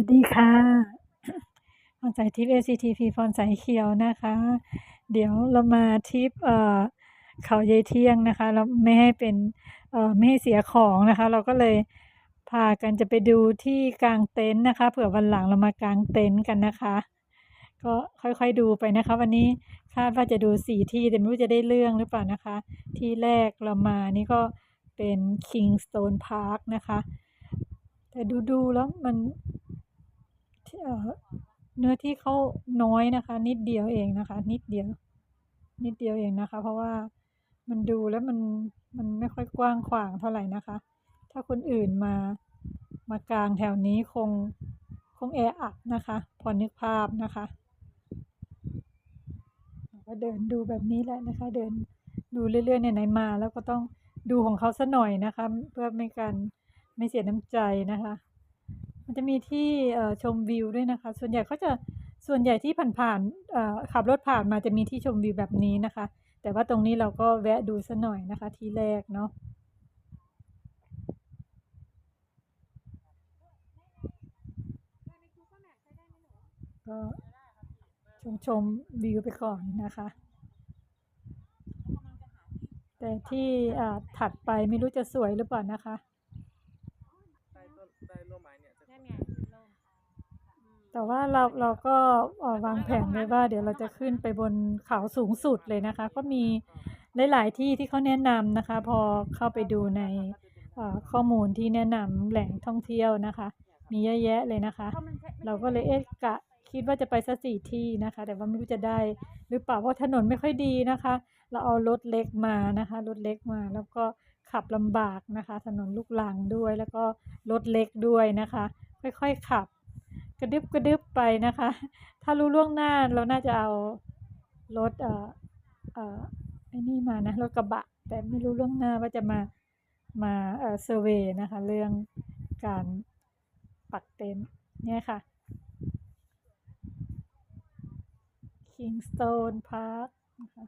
วัสดีค่ะพรสายทิพย์ ACTP พรสายเขียวนะคะ เดี๋ยวเรามาทิปเอ่อเขายายเที่ยงนะคะ เราไม่ให้เป็นเอ่อไม่ให้เสียของนะคะ เราก็เลยพากันจะไปดูที่กางเต็นท์นะคะ เผื่อวันหลังเรามากางเต็นท์กันนะคะ ก็ค่อยๆดูไปนะคะ วันนี้คาดว่าจะดูสี่ที่แต่ไม่รู้จะได้เรื่องหรือเปล่านะคะ ที่แรกเรามานี่ก็เป็น Kingstone Park นะคะ แต่ดูๆแล้วมัน เนื้อที่เขาน้อยนะคะ นิดเดียวเองนะคะ นิดเดียว นิดเดียวเองนะคะ เพราะว่ามันดูแล้วมันมันไม่ค่อยกว้างขวางเท่าไหร่นะคะ ถ้าคนอื่นมามากลางแถวนี้คงคงแออัดนะคะ พอนึกภาพนะคะก็เดินดูแบบนี้แหละนะคะ เดินดูเรื่อยๆเนี่ยไหนมา แล้วก็ต้องดูของเขาสักหน่อยนะคะ เพื่อไม่กันไม่เสียน้ำใจนะคะ มันจะมีที่ชมวิวด้วยนะคะ ส่วนใหญ่เขาจะส่วนใหญ่ที่ผ่านๆเอ่อขับรถผ่านมาจะมีที่ชมวิวแบบนี้นะคะ แต่ว่าตรงนี้เราก็แวะดูสัหน่อยนะคะ ที่แรกเนาะก็ชมชมวิวไปก่อนนะคะ แต่ที่ถัดไปไม่รู้จะสวยหรือเปล่านะคะ ใต้ต้นใต้ร่มไม้เนี่ยจะนั่นไงล่มแต่ว่าเราเราก็เอ่อวางแผนไว้ว่า เดี๋ยวเราจะขึ้นไปบนเขาสูงสุดเลยนะคะ ก็มีหลาย ๆ ที่ที่เขาแนะนำนะคะ พอเข้าไปดูในเอ่อข้อมูลที่แนะนำแหล่งท่องเที่ยวนะคะ มีเยอะแยะเลยนะคะเพราะมันใช่ไม่เราก็เลยเอ๊ะกะคิดว่าจะไปสักสี่ที่นะคะ แต่ว่าไม่รู้จะได้หรือเปล่าเพราะถนนไม่ค่อยดีนะคะ เราเอารถเล็กมานะคะรถเล็กมา แล้วก็ ขับลำบากนะคะ ถนนลูกลังด้วยแล้วก็รถเล็กด้วยนะคะ ค่อยๆขับ กระดึบกระดึบไปนะคะ ถ้ารู้ล่วงหน้าเราน่าจะเอารถเอ่อเอ่อไอ้นี่มานะรถกระบะ แต่ไม่รู้ล่วงหน้าว่าจะมามาเอ่อเซอร์เวยนะคะ เรื่องการปักเต็นท์เนี่ยค่ะ Kingston Park นะคะ